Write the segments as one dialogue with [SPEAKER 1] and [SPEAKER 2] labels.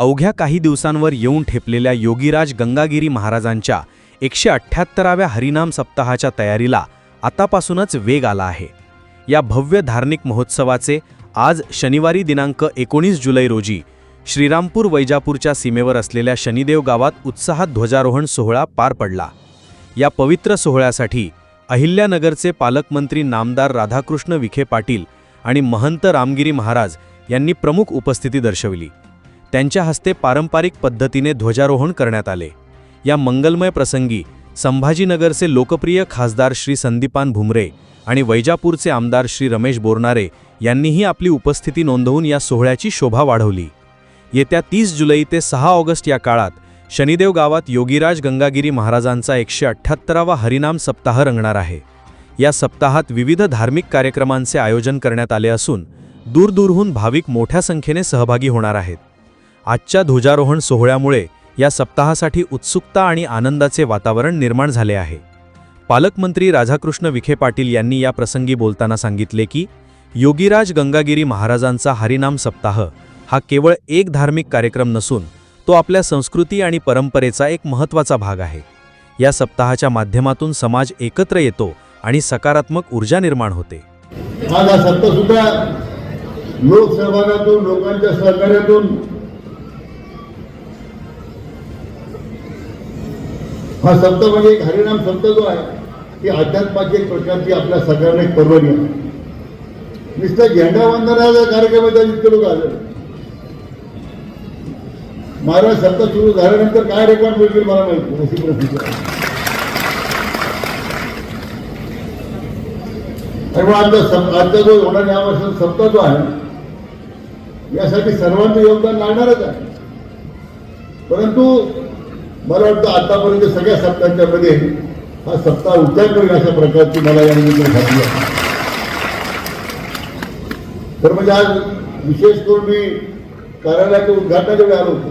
[SPEAKER 1] अवघ्या काही दिवसांवर येऊन ठेपलेल्या योगीराज गंगागिरी महाराजांच्या एकशे अठ्ठ्याहत्तराव्या हरिनाम सप्ताहाच्या तयारीला आतापासूनच वेग आला आहे. या भव्य धार्मिक महोत्सवाचे आज शनिवारी दिनांक एकोणीस जुलै रोजी श्रीरामपूर वैजापूरच्या सीमेवर असलेल्या शनिदेव गावात उत्साहात ध्वजारोहण सोहळा पार पडला. या पवित्र सोहळ्यासाठी अहिल्यानगरचे पालकमंत्री नामदार राधाकृष्ण विखे पाटील आणि महंत रामगिरी महाराज यांनी प्रमुख उपस्थिती दर्शविली. त्यांच्या हस्ते पारंपरिक पद्धतीने ध्वजारोहण करण्यात आले. या मंगलमय प्रसंगी संभाजीनगरचे लोकप्रिय खासदार श्री संदीपान भुमरे आणि वैजापूरचे आमदार श्री रमेश बोरनारे यांनीही आपली उपस्थिती नोंदवून या सोहळ्याची शोभा वाढवली. येत्या तीस जुलै ते सहा ऑगस्ट या काळात शनिदेव गावात योगीराज गंगागिरी महाराजांचा एकशे अठ्ठ्याहत्तरावा हरिनाम सप्ताह रंगणार आहे. या सप्ताहात विविध धार्मिक कार्यक्रमांचे आयोजन करण्यात आले असून दूरदूरहून भाविक मोठ्या संख्येने सहभागी होणार आहेत. आजच्या ध्वजारोहण सोहळ्यामुळे या सप्ताहासाठी उत्सुकता आणि आनंदाचे वातावरण निर्माण झाले आहे. पालकमंत्री राधाकृष्ण विखे पाटील यांनी या प्रसंगी बोलताना सांगितले की योगीराज गंगागिरी महाराजांचा हरिनाम सप्ताह हा केवळ एक धार्मिक कार्यक्रम नसून तो आपल्या संस्कृती आणि परंपरेचा एक महत्त्वाचा भाग आहे. या सप्ताहाच्या माध्यमातून समाज एकत्र येतो आणि सकारात्मक ऊर्जा निर्माण होते.
[SPEAKER 2] आज हा सप्ताह सुद्धा लोकसहभागातून लोकांच्या सहकार्यातून हा संत म्हणजे एक हरिणाम संत जो आहे ती अध्यात्माची एक प्रकारची आपल्या सगळ्यांना एक पर्वणी आहे. नुसतं झेंडा वंदनाचा कार्यक्रम आहे इतके लोक आले महाराज सत्ता सुरू झाल्यानंतर काय रेकॉर्ड मिळतील मला माहिती अशी परिस्थिती आहे आणि आजचा जो होणारा या वर्षाचा सप्ताह जो आहे यासाठी सर्वांचं योगदान लागणारच आहे. परंतु मला वाटतं आतापर्यंत सगळ्या सप्तांच्या मध्ये हा सप्ताह उच्चार करेल अशा प्रकारची मला या निमित्ताने खात्री आहे. तर म्हणजे आज विशेष करून मी कार्यालयाच्या उद्घाटनाच्या वेळी आलो होतो.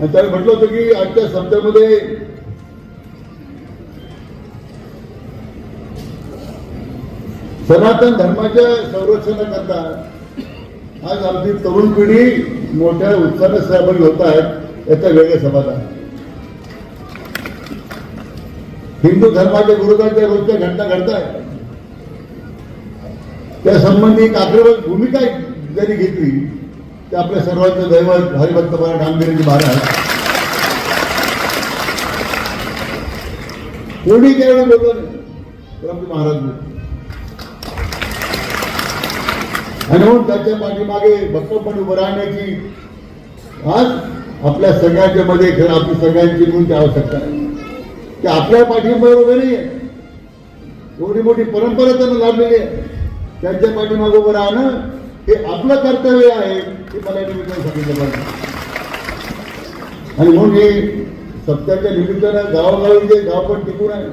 [SPEAKER 2] आणि त्याने म्हटलं होतं की आजच्या सप्त्यामध्ये सनातन धर्माच्या संरक्षणाकरता आज आमची तरुण पिढी मोठ्या उत्साहाने सहभागी होत आहेत. याचं वेगळं समाधान. हिंदू धर्माच्या विरोधात रोजच्या घटना घडत त्या संबंधी एक आग्रह भूमिका जरी घेतली. ते आपल्या सर्वांचं दैवत हरिभक्त महाराज रामगिरीजी महाराज. कोणी त्यावेळी बोललं नाही. महाराज आणि म्हणून त्याच्या पाठीमागे भक्कमपणे उभं राहण्याची आज आपल्या सगळ्यांच्या मध्ये खरं आपली सगळ्यांची म्हणून आवश्यकता आहे? की आपल्या पाठिंबा उभे नाही आहे. एवढी मोठी परंपरा त्यांना लाभलेली आहे. त्यांच्या पाठीमागे उभं राहणं हे आपलं कर्तव्य आहे हे मला या निमित्तानं सांगितलं पाहिजे आणि म्हणून हे सत्याच्या निमित्तानं गावोगावी जे गाव पण टिकून आहे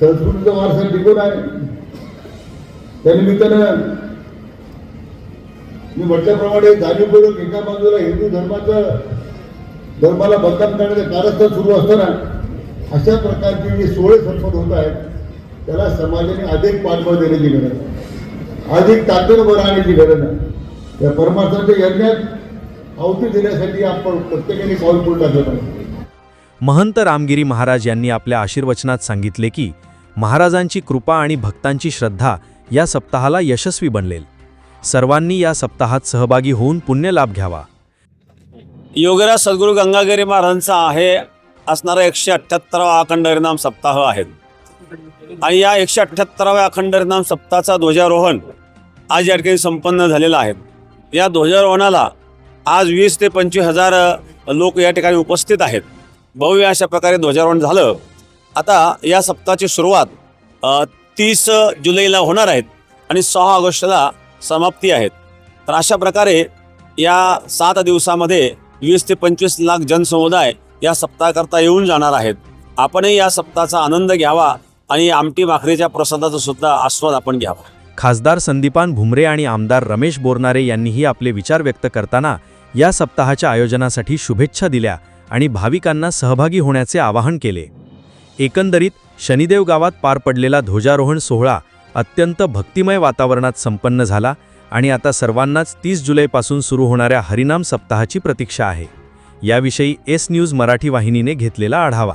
[SPEAKER 2] संस्कृतीचा वारसा टिकून आहे त्या निमित्तानं मी म्हटल्याप्रमाणे जाणीवपूर्वक एका बाजूला हिंदू धर्माचं धर्माला बदनाम करण्याचं कारस्थान सुरू असताना अशा प्रकारचे जे सोळे संपन्न होत आहेत त्याला समाजाने अधिक पाठबळ देण्याची गरज आहे. अधिक ताकदवर आणण्याची गरज आहे. या परमार्थाच्या यज्ञात आहुती देण्यासाठी आपण प्रत्येकाने पाऊल पुढे टाकलं पाहिजे.
[SPEAKER 1] महंत रामगिरी महाराज यांनी आपल्या आशीर्वचनात सांगितले की महाराजांची कृपा आणि भक्तांची श्रद्धा या सप्ताहाला यशस्वी बनलेल. सर्वांनी या सप्ताहात सहभागी होऊन पुण्यलाभ घ्यावा.
[SPEAKER 3] योगराज सद्गुरू गंगागिरी महाराजांचा आहे असणारा एकशे अठ्ठ्याहत्तरावा अखंड हरिनाम सप्ताह आहे. आणि या एकशे अठ्ठ्याहत्तराव्या अखंड हरिनाम सप्ताहाचा ध्वजारोहण आज या ठिकाणी संपन्न झालेला आहे. या ध्वजारोहणाला आज वीस ते पंचवीस हजार लोक या ठिकाणी उपस्थित आहेत. भव्य अशा प्रकारे ध्वजारोहण झालं. आता या सप्ताहाची सुरुवात तीस जुलैला होणार आहेत आणि सहा ऑगस्टला समाप्ती आहेत तर अशा प्रकारे या सात दिवसामध्ये वीस ते पंचवीस लाख जनसमुदाय या सप्ताहाकरता येऊन जाणार आहेत. आपणही या सप्ताहाचा आनंद घ्यावा आणि आमटी भाकरीच्या प्रसादाचा सुद्धा आस्वाद आपण घ्यावा.
[SPEAKER 1] खासदार संदीपान भुमरे आणि आमदार रमेश बोरनारे यांनीही आपले विचार व्यक्त करताना या सप्ताहाच्या आयोजनासाठी शुभेच्छा दिल्या आणि भाविकांना सहभागी होण्याचे आवाहन केले. एकंदरीत शनिदेव गावात पार पडलेला ध्वजारोहण सोहळा अत्यंत भक्तिमय वातावरणात संपन्न झाला आणि आता सर्वांनाच तीस जुलैपासून सुरू होणाऱ्या हरिनाम सप्ताहाची प्रतीक्षा आहे. याविषयी एस न्यूज मराठी वाहिनीने घेतलेला आढावा.